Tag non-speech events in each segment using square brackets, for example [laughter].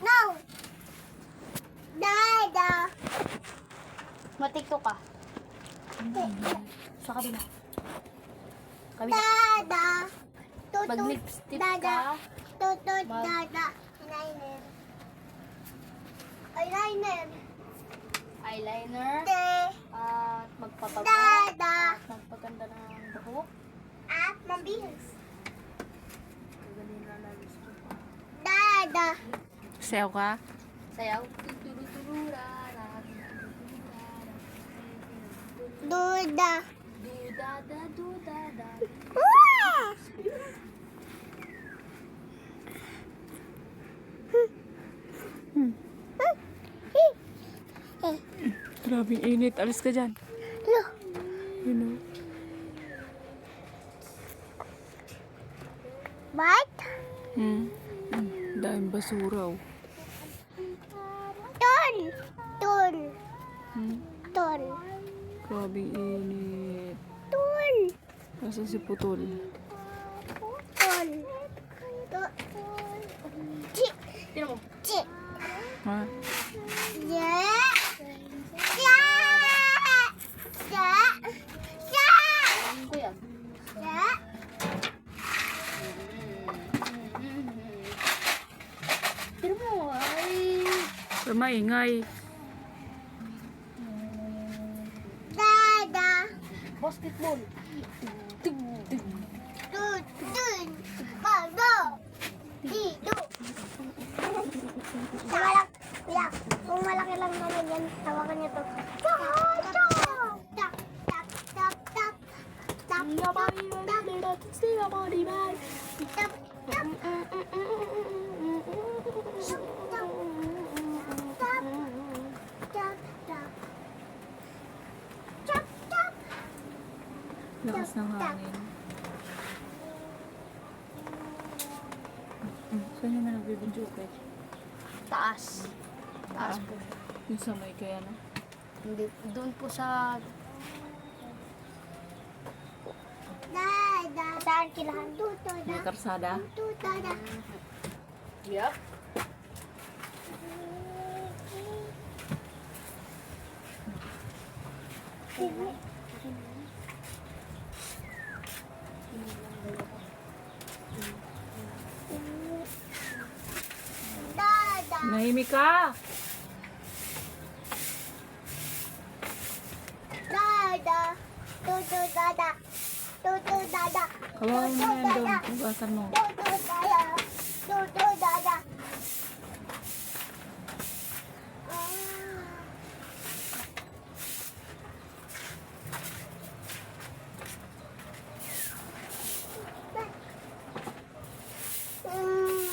No. Dada. Matiktok ka. Sa kabila. Kabila. Dada. Tutut. Mag-lipstick Dada. ka. Tutut. Mag- Dada. Eyeliner. Eyeliner. Eyeliner. Te. At magpapago. Dada. At magpaganda ng buhok. At mabihis. Sayaw ka? Sayaw. Tutulutulurara. Duda. Dudada, dudada. Wah! Grabing init. Alis ka dyan. Lo. You know. What? Hmm. Hmm. Dahil basura oh. Tol. Tol. Hmm. Tol. Grabing init. Tol. Nasaan si Putol? Tol. Tol. Chi. Mo. Chi. Ha? Yeah. Yeah. ball. Ding, ding. Dun, dun. Balo. Dito. Malak. Kung malaki lang naman yan, tawagan niyo to. Chocho! Tap, tap, tap, tap. Lakas ng hangin. Hmm. Saan yung nagbibidyo ka? Taas. Taas po. Yung sa may kaya na. Hindi, doon po sa Dada. Tuto, May da. karsada. Tuto. Yup. Dada. Nahimik ka! Dada. Tuto, dada. Tuto, dada. Kawawa mo na yan doon. Hugasan mo. Tuto, dada. Tuto, dada. Ah. Mm,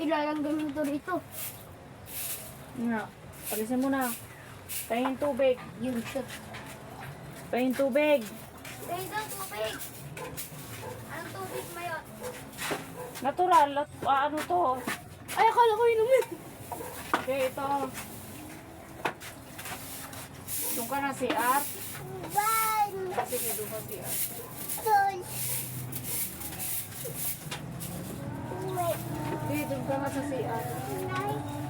Ilalanggan mo to. Nga. Palisan mo na. Pahingin tubig. Yun, shot. Pahingin tubig. Ganito ang tubig. Anong tubig mo yun? Natural. Lat- ah, ano to? Ay, akala ko inumin. Okay, ito. Doon ka na si Art. One, Sige, doon ka si Art. two, Dito ka nga sa CR.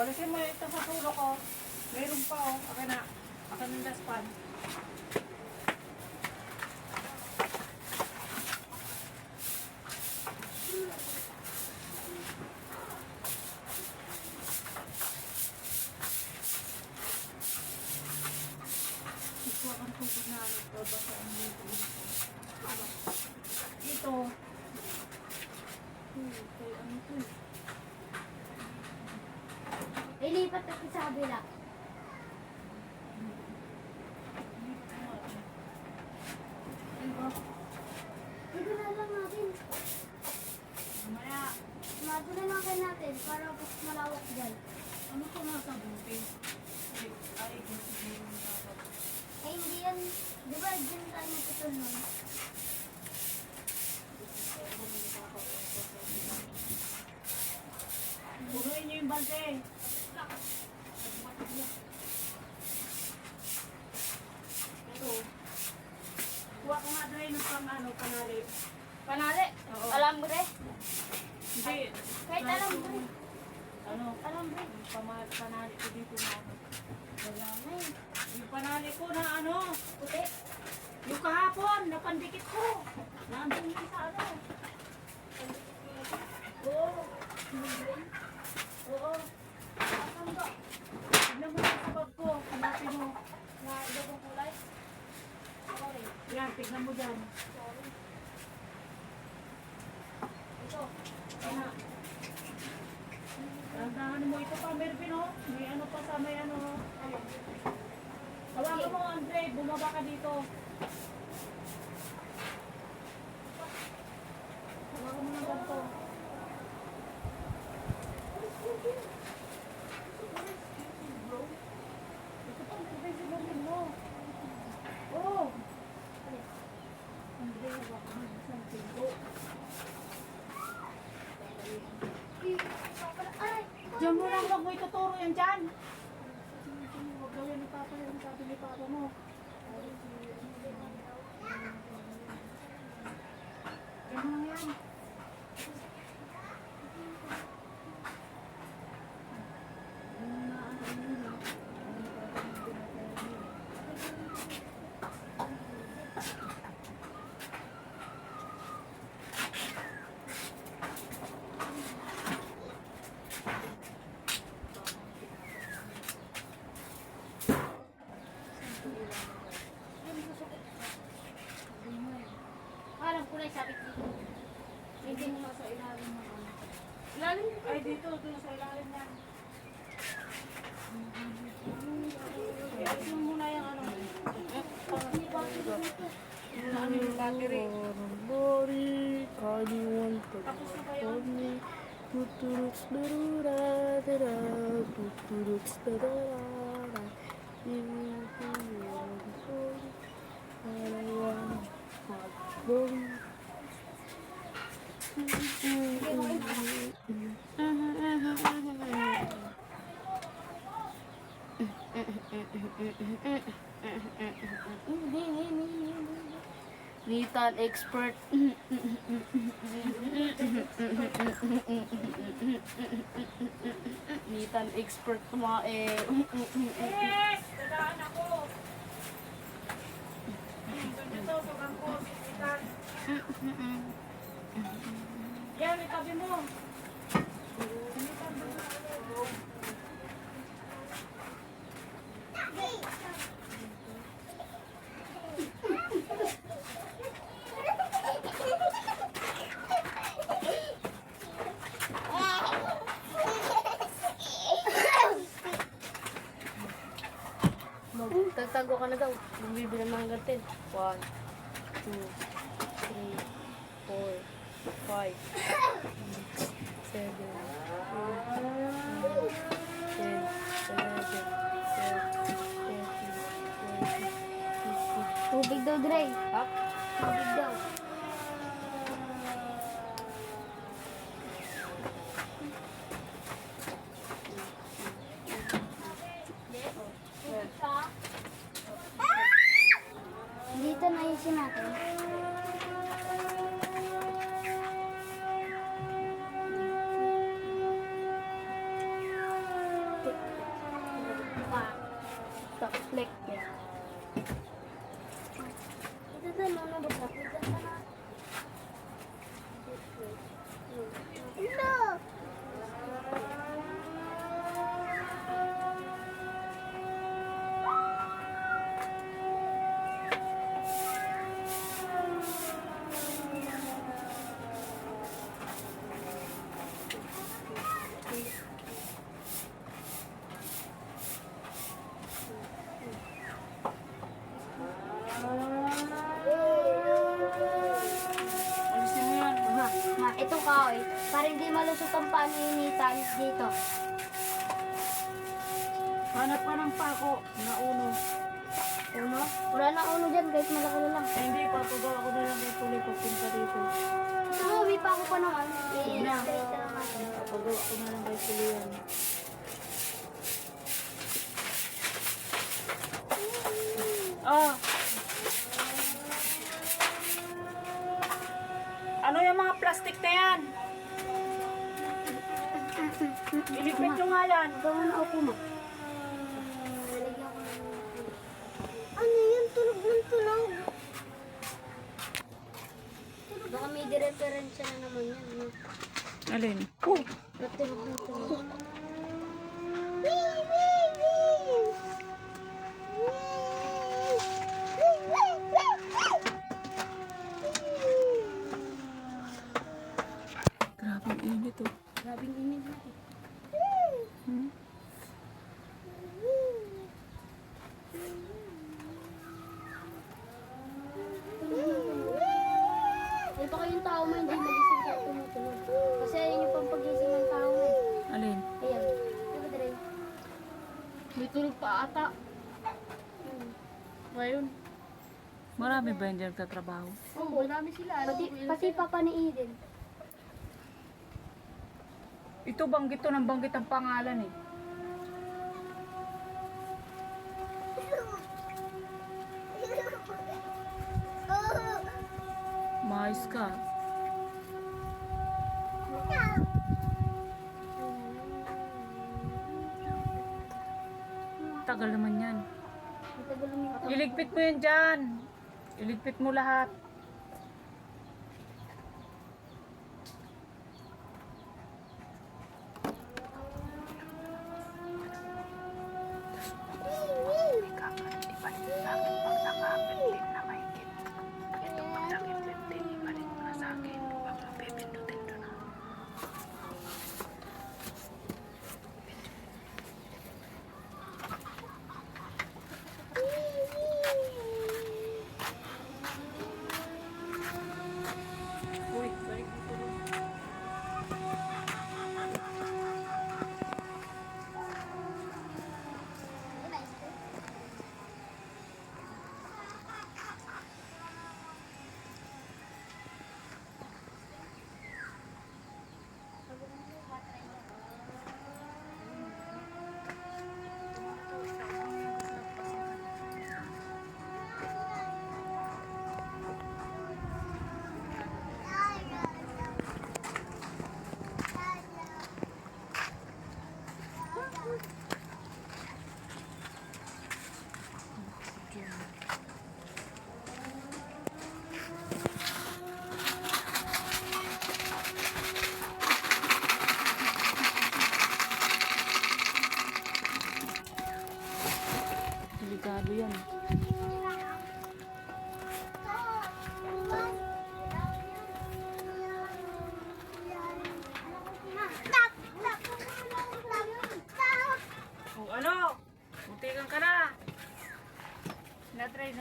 Walisin mo ito sa tulo ko. Meron pa oh. Akin na. Akin ng daspan. Ito ang tubig na ano ito. Basta ang dito. Ano? Ito. Hmm, kay ano to eh. Ilipat natin sa kabila. Ito na lang natin. Mamaya, Madula lang kayo natin para mas malawak dyan. ano ko nasa buti? Ay, ay, gusto ko yung. Eh, hindi yan. Di ba, dyan tayo natutun nun? Punuin niyo yung bante. Ito. Kuha ko nga dahil ng pang ano, panali. Panali. Oo. Alambre. Hindi. Kahit alambre. Ano? Alambre. Yung pama- panali ko dito na ano. Wala na eh. Yung panali ko na ano. Puti. Yung kahapon, napandikit ko. Nandun yung sa ano. Oo. Oo. Asan ba? Tignan mo yung sa bag ko. Hanapin mo. Na iba kong kulay? Sorry. Yan, tignan mo dyan. Sorry. Ito. Ano? Tandahan mo ito pa, Mervin, oh. May ano pa sa may ano. oh. Tawagan mo, Andre. Bumaba ka dito. Mervin mo. Oh! Pinto. Aray! Diyan mo lang, huwag mo ituturo yan dyan. Huwag daw yan ni Papa yan, sabi ni Papa mo. Yan. Parang kulay sabit dito. Hindi mo sa ilalim ano. Ilalim Ay, dito, dito sa ilalim. Ayusin mo muna yung ano. Ano battery? Body, anyone but Tapos na ba yun? me. Tuturuks darura dara, tuturuks darara. Nitan expert. Nitan expert kumain. Yes! Dadaan ako! Dito, sobrang ko. Sikitan. Yan, itabi mo. Sinitan mo. Tagtago ka na daw. Bumibili ng hanggang 10. 1, 2, 3, 4, 5, 7, fifteen. Tubig daw, Dre. Ha? Tubig daw. Dito na isin natin. kahoy para hindi malusot ang paninitan dito. Hanap ka ng pako na uno. Uno? Wala na uno dyan kahit malaki na lang. Eh, hindi, papagawa ko na lang kay tuloy pagpunta dito. May pa ako pa naman. I-straight na lang natin. Papagawa ko na lang kay tuloy yan. Oh. Ano yung mga plastic na yan? Iligpit nyo nga yan. Gawin na ako mo. Ano yun? Tulog ng tulog. Baka may direferensya na naman yan. No? Alin? Natulog ng tulog. Wee, wee, init oh. Grabing init na. Ata. Ngayon. Marami ba hindi nagtatrabaho? Oo, oh, marami sila. Pati, pati papa ni Eden. Ito banggit to ng banggit ang pangalan eh. [laughs] Maayos ka. Tagal naman yan. Matagal lang yung Iligpit mo yan dyan. Iligpit mo lahat.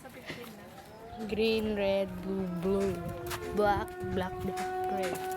Na-try na sa 15 na. Green, red, blue, blue. Black, black, black, red.